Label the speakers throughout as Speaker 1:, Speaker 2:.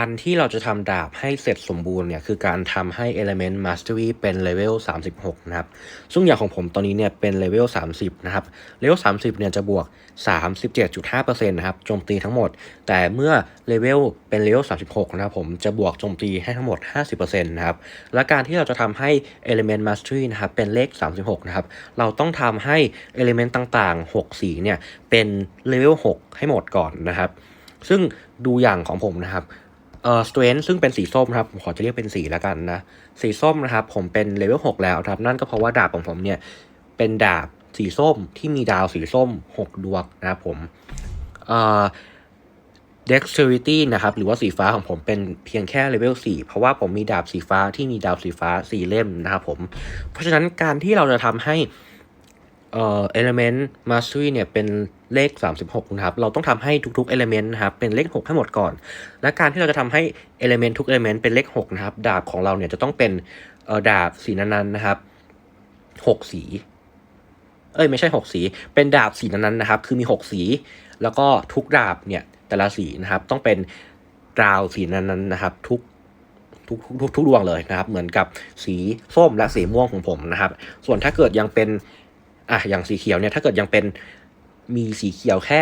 Speaker 1: การที่เราจะทำดาบให้เสร็จสมบูรณ์เนี่ยคือการทำให้ Element Mastery เป็นเลเวล 36 นะครับ ซึ่งอย่างของผมตอนนี้เนี่ยเป็นเลเวล 30 นะครับ เลเวล 30 เนี่ยจะบวก 37.5%นะครับโจมตีทั้งหมด แต่เมื่อเลเวลเป็นเลเวล 36 นะครับผมจะบวกโจมตีให้ทั้งหมด 50%นะครับ และการที่เราจะทำให้ Element Mastery นะครับเป็นเลข 36 นะครับ เราต้องทำให้ Element ต่างๆ 6 สีเนี่ยเป็นเลเวล 6 ให้หมดก่อนนะครับ ซึ่งดูอย่างของผมนะครับ เอ่อ strength ซึ่งเป็นสีส้มครับผมขอจะเรียกเป็นสีแล้วกันนะ สีส้มนะครับ ผมเป็นเลเวล6แล้วครับ นั่นก็เพราะว่าดาบของผมเนี่ย เป็นดาบสีส้มที่มีดาวสีส้ม6ดวงนะครับผมเอ่อ dexterity นะครับ หรือว่าสีฟ้าของผมเป็นเพียงแค่เลเวล4เพราะว่าผมมีดาบสีฟ้าที่มีดาวสีฟ้า 4 เล่มนะครับผม เพราะฉะนั้นการที่เราจะทำให้ เอ่อ element mastery เนี่ยเป็นเลข 36 นะครับ เราต้องทำให้ทุกๆ element นะครับ เป็นเลข 6 ให้หมดก่อน และการที่เราจะทำให้ element ทุก element เป็นเลข 6 นะครับ ดาบของเราเนี่ยจะต้องเป็นเอ่อดาบสีนั้นๆนะครับ 6 สี เอ้ย ไม่ใช่ 6 สี เป็นดาบสีนั้นๆนะครับ คือมี 6 สี แล้วก็ทุกดาบเนี่ยแต่ละสีนะครับ ต้องเป็นดาวสีนั้นๆนะครับ ทุกทุกทุกทุกทุกดวงเลยนะครับ เหมือนกับสีส้มและสีม่วงของผมนะครับ ส่วนถ้าเกิดยังเป็น อะอย่างสีเขียวเนี่ยถ้าเกิดยังเป็นมีสีเขียวแค่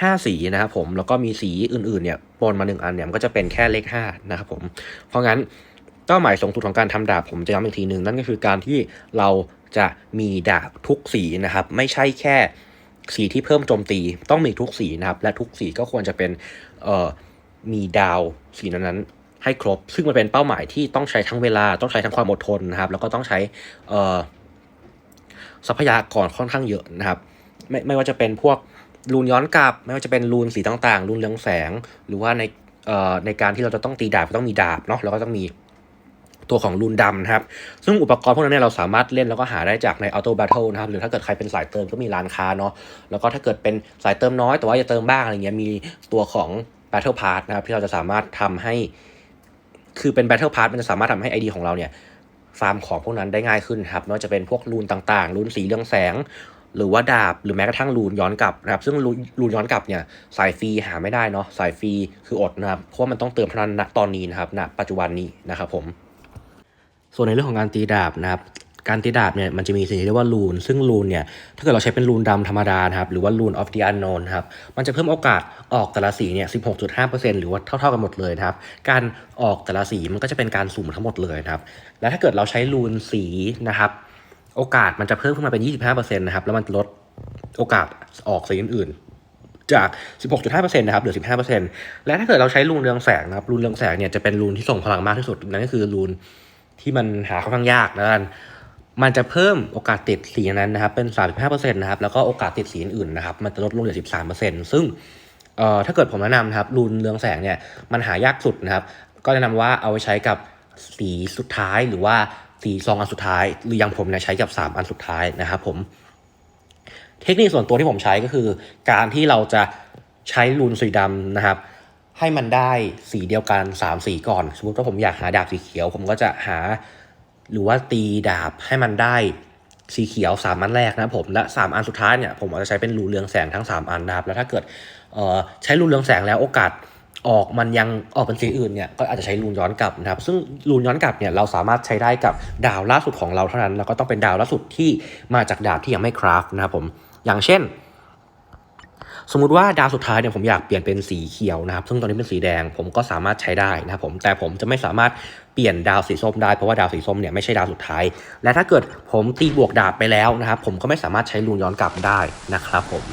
Speaker 1: ห้าสีนะครับผมแล้วก็มีสีอื่นๆเนี่ยปนมาหนึ่งอันเนี่ยมันก็จะเป็นแค่เลขห้านะครับผมเพราะงั้นเป้าหมายสูงสุดของการทำดาบผมจะย้ำอีกทีหนึ่งนั่นก็คือการที่เราจะมีดาบทุกสีนะครับ ไม่ใช่แค่สีที่เพิ่มโจมตีต้องมีทุกสีนะครับ และทุกสีก็ควรจะเป็นเอ่อมีดาวสีนั้นๆให้ครบ ซึ่งมันเป็นเป้าหมายที่ต้องใช้ทั้งเวลาต้องใช้ทั้งความอดทนนะครับ แล้วก็ต้องใช้เอ่อ ทรัพยากรค่อนข้างเยอะนะครับ ไม่ไม่ว่าจะเป็นพวกรูนย้อนกลับ ไม่ว่าจะเป็นรูนสีต่างๆ รูนเรืองแสง หรือว่าในเอ่อในการที่เราจะต้องตีดาบก็ต้องมีดาบเนาะแล้วก็ต้องมีตัวของรูนดำนะครับ ซึ่งอุปกรณ์พวกนั้นเนี่ยเราสามารถเล่นแล้วก็หาได้จากในออโต้ b บ t เทิลนะครับ หรือถ้าเกิดใครเป็นสายเติมก็มีร้านค้าเนาะ แล้วก็ถ้าเกิดเป็นสายเติมน้อยแต่ว่าจะเติมบ้างอะไรเงี้ย มีตัวของ Battle Pass นะครับที่เราจะสามารถทำให้ คือเป็น Battle Pass มันจะสามารถทำให้ ID ของเราเนี่ย ฟาร์มของพวกนั้นได้ง่ายขึ้นครับไม่ว่าจะเป็นพวกรูนต่างๆรูนสีเรืองแสง หรือว่าดาบหรือแม้กระทั่งรูนย้อนกลับนะครับ ซึ่งรูนย้อนกลับเนี่ยสายฟรีหาไม่ได้เนาะสายฟรีคืออดนะครับเพราะว่ามันต้องเติมเท่านั้นณตอนนี้นะครับณปัจจุบันนี้นะครับผมส่วนในเรื่องของการตีดาบนะครับ การตีดาบเนี่ยมันจะมีสิ่งที่เรียกว่ารูน ซึ่งรูนเนี่ยถ้าเกิดเราใช้เป็นรูนดำธรรมดานครับหรือว่ารูน of the unknown นครับมันจะเพิ่มโอกาสออกแต่ละสีเนี่ย16.5%หรือว่าเท่าๆกันหมดเลยครับการออกแต่ละสีมันก็จะเป็นการสุ่มทั้งหมดเลยครับแล้วถ้าเกิดเราใช้รูนสีนะครับโอกาสมันจะเพิ่มขึ้นมาเป็น 25%นะครับแล้วมันลดโอกาสออกสีอื่นจาก 16.5%นะครับ เหลือ 15%และถ้าเกิดเราใช้รูนเรืองแสงนะครับรูนเรืองแสงเนี่ยจะเป็นรูนที่ส่งพลังมากที่สุด นั่นก็คือรูนที่มันหาค่อนข้างยากนะกัน มันจะเพิ่มโอกาสติดสีนั้นนะครับเป็น 35%นะครับแล้วก็โอกาสติดสีอื่นๆนะครับมันจะลดลงเหลือ 13%ซึ่งเอ่อถ้าเกิดผมแนะนำนะครับรูนเรืองแสงเนี่ยมันหายากสุดนะครับก็แนะนำว่าเอาไว้ใช้กับสีสุดท้ายหรือว่าสีซองอันสุดท้าย หรืออย่างผมเนี่ยใช้กับ 3 อันสุดท้ายนะครับผมเทคนิคส่วนตัวที่ผมใช้ก็คือ การที่เราจะใช้รูนสีดำนะครับ ให้มันได้สีเดียวกัน 3 สีก่อน สมมติว่าผมอยากหาดาบสีเขียว ผมก็จะหา หรือว่าตีดาบให้มันได้สีเขียว 3 อันแรกนะผมและ 3 อันสุดท้ายเนี่ยผมอาจจะใช้เป็นรูเรืองแสงทั้ง 3 อันนะครับแล้วถ้าเกิดเออใช้รูเรืองแสงแล้วโอกาสออกมันยังออกเป็นสีอื่นเนี่ยก็อาจจะใช้รูนย้อนกลับนะครับซึ่งรูนย้อนกลับเนี่ยเราสามารถใช้ได้กับดาวล่าสุดของเราเท่านั้นแล้วก็ต้องเป็นดาวล่าสุดที่มาจากดาบที่ยังไม่คราฟนะครับผมอย่างเช่น สมมุติว่าดาวสุดท้ายเนี่ยผมอยากเปลี่ยนเป็นสีเขียวนะครับ ซึ่งตอนนี้เป็นสีแดงผมก็สามารถใช้ได้นะครับผมแต่ผมจะไม่สามารถเปลี่ยนดาวสีส้มได้เพราะว่าดาวสีส้มเนี่ยไม่ใช่ดาวสุดท้าย และถ้าเกิดผมตีบวกดาบไปแล้วนะครับ ผมก็ไม่สามารถใช้รูนย้อนกลับได้นะครับผม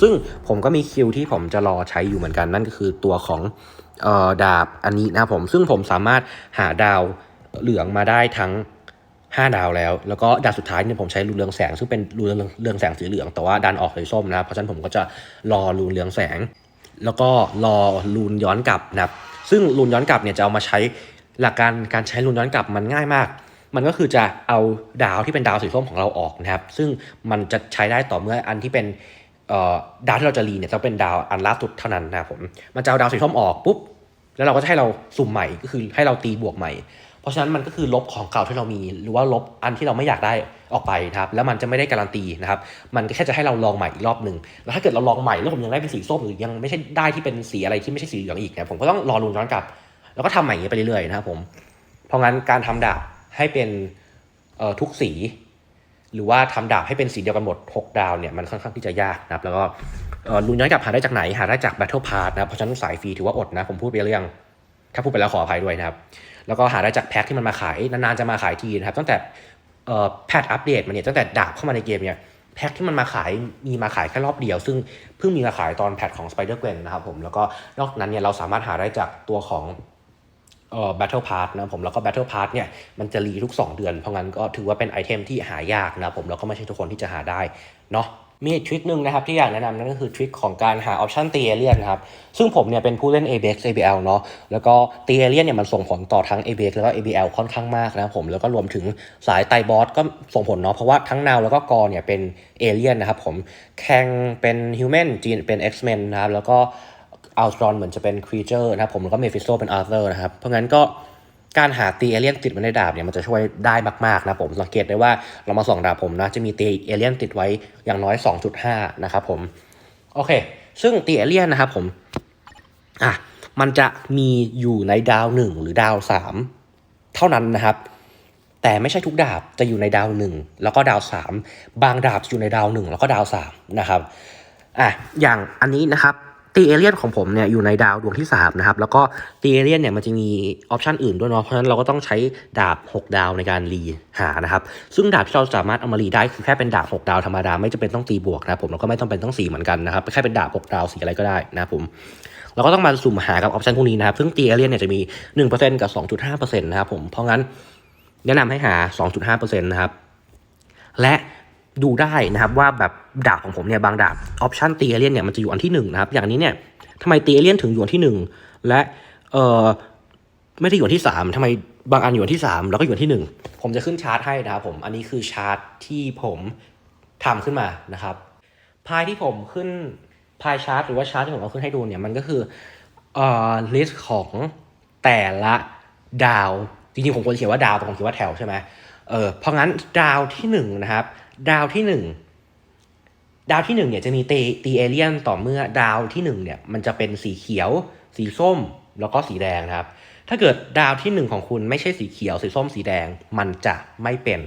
Speaker 1: ซึ่งผมก็มีคิวที่ผมจะรอใช้อยู่เหมือนกันนั่นก็คือตัวของออดาบอันนี้นะครับผมซึ่งผมสามารถหาดาวเหลืองมาได้ทั้ง 5 ดาวแล้ว แล้วก็ดาวสุดท้ายเนี่ยผมใช้รูนเรืองแสง ซึ่งเป็นรูนเรืองเรืองแสงสีเหลือง แต่ว่าดันออกสีส้มนะครับเพราะฉะนั้นผมก็จะรอรูนเรืองแสง แล้วก็รอรูนย้อนกลับนะครับ ซึ่งรูนย้อนกลับเนี่ยจะเอามาใช้หลักการการใช้รูนย้อนกลับมันง่ายมาก มันก็คือจะเอาดาวที่เป็นดาวสีส้มของเราออกนะครับ ซึ่งมันจะใช้ได้ต่อเมื่ออันที่เป็นดาวที่เราจะรีเนี่ยจะเป็นดาวอันล่าสุดเท่านั้นนะผม มันจะเอาดาวสีส้มออกปุ๊บ แล้วเราก็จะให้เราสุ่มใหม่ ก็คือให้เราตีบวกใหม่ ราะฉะนั้นมันก็คือลบของเก่าที่เรามี หรือว่าลบอันที่เราไม่อยากได้ออกไปนะครับแล้วมันจะไม่ได้การันตีนะครับมันก็แค่จะให้เราลองใหม่อีกรอบหนึ่งแล้วถ้าเกิดเราลองใหม่แล้วผมยังได้เป็นสีส้มหรือยังไม่ใช่ได้ที่เป็นสีอะไรที่ไม่ใช่สีเหลืองอีกเนี่ยผมก็ต้องรอลุ้นย้อนกลับ แล้วก็ทำใหม่ไปเรื่อยๆนะครับผมเพราะงั้นการทำดาบให้เป็นทุกสีหรือว่าทำดาบให้เป็นสีเดียวกันหมด 6 ดาวเนี่ยมันค่อนข้างที่จะยากนะครับ แล้วก็ลุ้นย้อนกลับหาได้จากไหน หาได้จาก Battle Pass นะเพราะฉะนั้นสายฟรีถือว่าอดนะ ผมพูดไปเรื่อง ถ้าพูดไปแล้วขออภัยด้วยนะครับ แล้วก็หาได้จากแพ็คที่มันมาขายนานๆจะมาขายทีนะครับตั้งแต่เอ่อแพทอัปเดตมาเนี่ยตั้งแต่ดาบเข้ามาในเกมเนี่ยแพ็คที่มันมาขายมีมาขายแค่รอบเดียว ซึ่งเพิ่งมีมาขายตอนแพทของ Spider Gwen นะครับผมแล้วก็นอกนั้นเนี่ยเราสามารถหาได้จากตัวของเอ่อ Battle Pass นะครับผมแล้วก็ Battle Pass เนี่ยมันจะรีทุก 2 เดือน เพราะงั้นก็ถือว่าเป็นไอเทมที่หายากนะครับผมแล้วก็ไม่ใช่ทุกคนที่จะหาได้เนาะ มีอีกทริคหนึ่งนะครับที่อยากแนะนำนั่นก็คือทริคของการหาออปชันตีเอเลียนครับ ซึ่งผมเนี่ยเป็นผู้เล่น ABX ABL เนาะแล้วก็ตีเอเลียนเนี่ยมันส่งผลต่อทั้ง ABX แล้วก็ ABL ค่อนข้างมากนะครับผมแล้วก็รวมถึงสายไตบอสก็ส่งผลเนาะเพราะว่าทั้งนาวแล้วก็กอเนี่ยเป็นเอเลียนนะครับผมแข่งเป็นฮิวแมนจีนเป็น X-Men นะครับแล้วก็อัลตรอนเหมือนจะเป็นครีเจอร์นะครับผมแล้วก็เมฟิสโตเป็นอาร์เธอร์นะครับเพราะงั้นก็ การหาตีเอเลี่ยนติดไว้ในดาบเนี่ยมันจะช่วยได้มากๆนะผมสังเกตได้ว่าเรามาส่องดาบผมนะจะมีตีเอเลี่ยนติดไว้อย่างน้อย 2.5 นะครับผมโอเค ซึ่งตีเอเลี่ยนนะครับผมอะมันจะมีอยู่ในดาว 1 หรือดาว 3 เท่านั้นนะครับ แต่ไม่ใช่ทุกดาบจะอยู่ในดาว 1 แล้วก็ดาว 3 บางดาบจะอยู่ในดาว 1 แล้วก็ดาว 3 นะครับอะอย่างอันนี้นะครับ ตีเอเลียนของผมเนี่ยอยู่ในดาวดวงที่ 3 นะครับ แล้วก็ตีเอเลียนเนี่ยมันจะมีออปชันอื่นด้วยเนาะเพราะฉะนั้นเราก็ต้องใช้ดาบ 6 ดาวในการรีหานะครับ ซึ่งดาบที่เราสามารถเอามารีได้คือแค่เป็นดาบ 6 ดาวธรรมดาไม่จำเป็นต้องตีบวกนะผมแล้วก็ไม่ต้องเป็นต้องสีเหมือนกันนะครับแค่เป็นดาบ 6 ดาวสีอะไรก็ได้นะผมเราก็ต้องมาสุ่มหากับออปชันพวกนี้นะครับซึ่งตีเอเลียนเนี่ยจะมี 1%กับ 2.5%นะครับผมเพราะงั้นแนะนำให้หา 2.5%นะครับและ ดูได้นะครับว่าแบบดาบของผมเนี่ยบางดาบออปชันตีเอเลียนเนี่ยมันจะอยู่อันที่หนึ่งนะครับอย่างนี้เนี่ยทำไมตีเอเลียนถึงอยู่อันที่หนึ่งและเออไม่ได้อยู่อันที่สามทำไมบางอันอยู่อันที่สามแล้วก็อยู่อันที่หนึ่งผมจะขึ้นชาร์ตให้นะครับผมอันนี้คือชาร์ตที่ผมทำขึ้นมานะครับพายที่ผมขึ้นพายชาร์ตหรือว่าชาร์ตที่ผมเอาขึ้นให้ดูเนี่ยมันก็คือเอ่อลิสต์ของแต่ละดาวจริงๆผมควรเขียนว่าดาวแต่ผมเขียนว่าแถวใช่ไหมเออเพราะงั้นดาวที่หนึ่งนะครับ ดาวที่หนึ่งดาวที่หนึ่งเนี่ยจะมีตีตีเอเลียนต่อเมื่อดาวที่หนึ่งเนี่ยมันจะเป็นสีเขียว สีส้มแล้วก็สีแดงนะครับ ถ้าเกิดดาวที่หนึ่งของคุณไม่ใช่สีเขียว สีส้มสีแดง มันจะไม่เป็น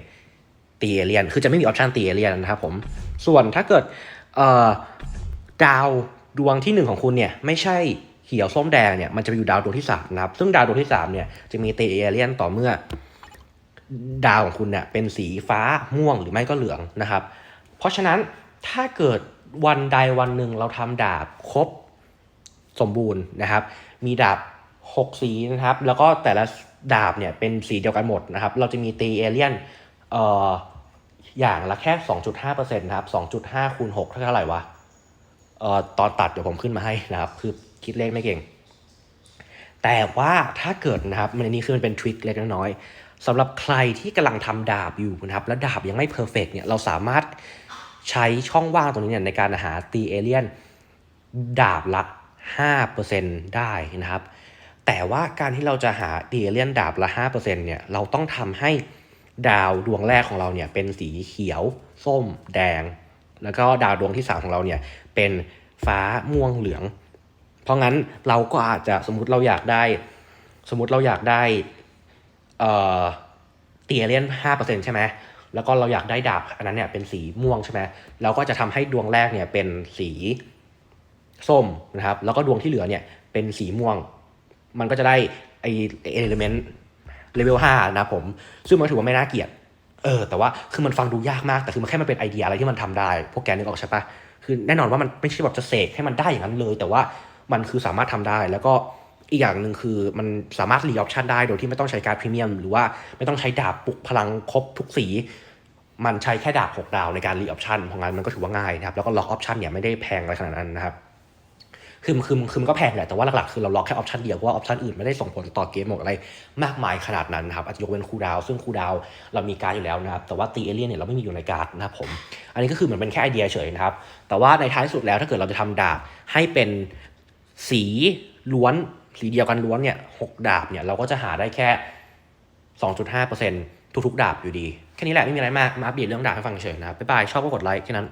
Speaker 1: ตีเอเลียน คือจะไม่มีออปชันตีเอเลียนนะครับผมส่วนถ้าเกิดดาวดวงที่หนึ่งของคุณเนี่ยไม่ใช่เขียวส้มแดงเนี่ยมันจะไปอยู่ดาวดวงที่สามนะครับซึ่งดาวดวงที่สามเนี่ยจะมีตีเอเลียนต่อเมื่อ ดาวของคุณเนี่ยเป็นสีฟ้าม่วงหรือไม่ก็เหลืองนะครับ เพราะฉะนั้นถ้าเกิดวันใดวันหนึ่งเราทำดาบครบสมบูรณ์นะครับ มีดาบ 6 สีนะครับ แล้วก็แต่ละดาบเนี่ยเป็นสีเดียวกันหมดนะครับ เราจะมีตีเอเลียนเอ่ออย่างละแค่ 2.5%นะครับ 2.5คูณ6เท่าไหร่วะเอ่อตอนตัดเดี๋ยวผมขึ้นมาให้นะครับ คือคิดเลขไม่เก่ง แต่ว่าถ้าเกิดนะครับ มันอันนี้คือมันเป็นทริคเล็กน้อย สำหรับใครที่กำลังทำดาบอยู่นะครับ แล้วดาบยังไม่เพอร์เฟกเนี่ยเราสามารถใช้ช่องว่างตรงนี้เนี่ยในการหาตีเอเลียนดาบละ 5%ได้นะครับ แต่ว่าการที่เราจะหาตีเอเลียนดาบละ 5%เนี่ยเราต้องทำให้ดาวดวงแรกของเราเนี่ยเป็นสีเขียว ส้ม แดง แล้วก็ดาวดวงที่ 3 ของเราเนี่ยเป็นฟ้าม่วงเหลือง เพราะงั้นเราก็อาจจะสมมติเราอยากได้ สมมติเราอยากได้ ตีเอเลียนห้าเปอร์เซ็นใช่ไหมแล้วก็เราอยากได้ดาบอันนั้นเนี่ยเป็นสีม่วงใช่ไหมเราก็จะทำให้ดวงแรกเนี่ยเป็นสีส้มนะครับ แล้วก็ดวงที่เหลือเนี่ยเป็นสีม่วง มันก็จะได้ไอเอลิเมนต์เลเวลห้านะผม ซึ่งมันถือว่าไม่น่าเกลียดเออ แต่ว่าคือมันฟังดูยากมาก แต่คือมันแค่มันเป็นไอเดียอะไรที่มันทำได้ พวกแกนึกออกใช่ปะคือแน่นอนว่ามันไม่ใช่แบบจะเสกให้มันได้อย่างนั้นเลย แต่ว่ามันคือสามารถทำได้แล้วก็ อีกอย่างหนึ่งคือมันสามารถรีออปชันได้โดยที่ไม่ต้องใช้การพรีเมียม หรือว่าไม่ต้องใช้ดาบปลุกพลังครบทุกสี มันใช้แค่ดาบ 6 ดาวในการรีออปชันเพราะงั้นมันก็ถือว่าง่ายนะครับ แล้วก็ล็อกออปชันเนี่ยไม่ได้แพงอะไรขนาดนั้นนะครับคือคือคือมันก็แพงแหละแต่ว่าหลักๆคือเราล็อกแค่ออปชันเดียวเพราะว่าออปชันอื่นไม่ได้ส่งผลต่อเกมหมดอะไรมากมายขนาดนั้นนะครับอาจจะยกเว้นคูดาว ซึ่งคูดาวเรามีการอยู่แล้วนะครับ แต่ว่าตีเอเลียนเนี่ยเราไม่มีอยู่ในการ์ดนะครับผม อันนี้ก็คือเหมือนเป็นแค่ไอเดียเฉยนะครับ แต่ว่าในท้ายสุดแล้วถ้าเกิดเราจะทำดาบให้เป็นสีล้วน สีเดียวกันล้วนเนี่ยหกดาบเนี่ยเราก็จะหาได้แค่ 2.5%ทุกๆ ดาบอยู่ดี แค่นี้แหละไม่มีอะไรมาก มาอัปเดตเรื่องดาบให้ฟังเฉยนะครับบ๊ายบาย ชอบก็กดไลค์แค่นั้น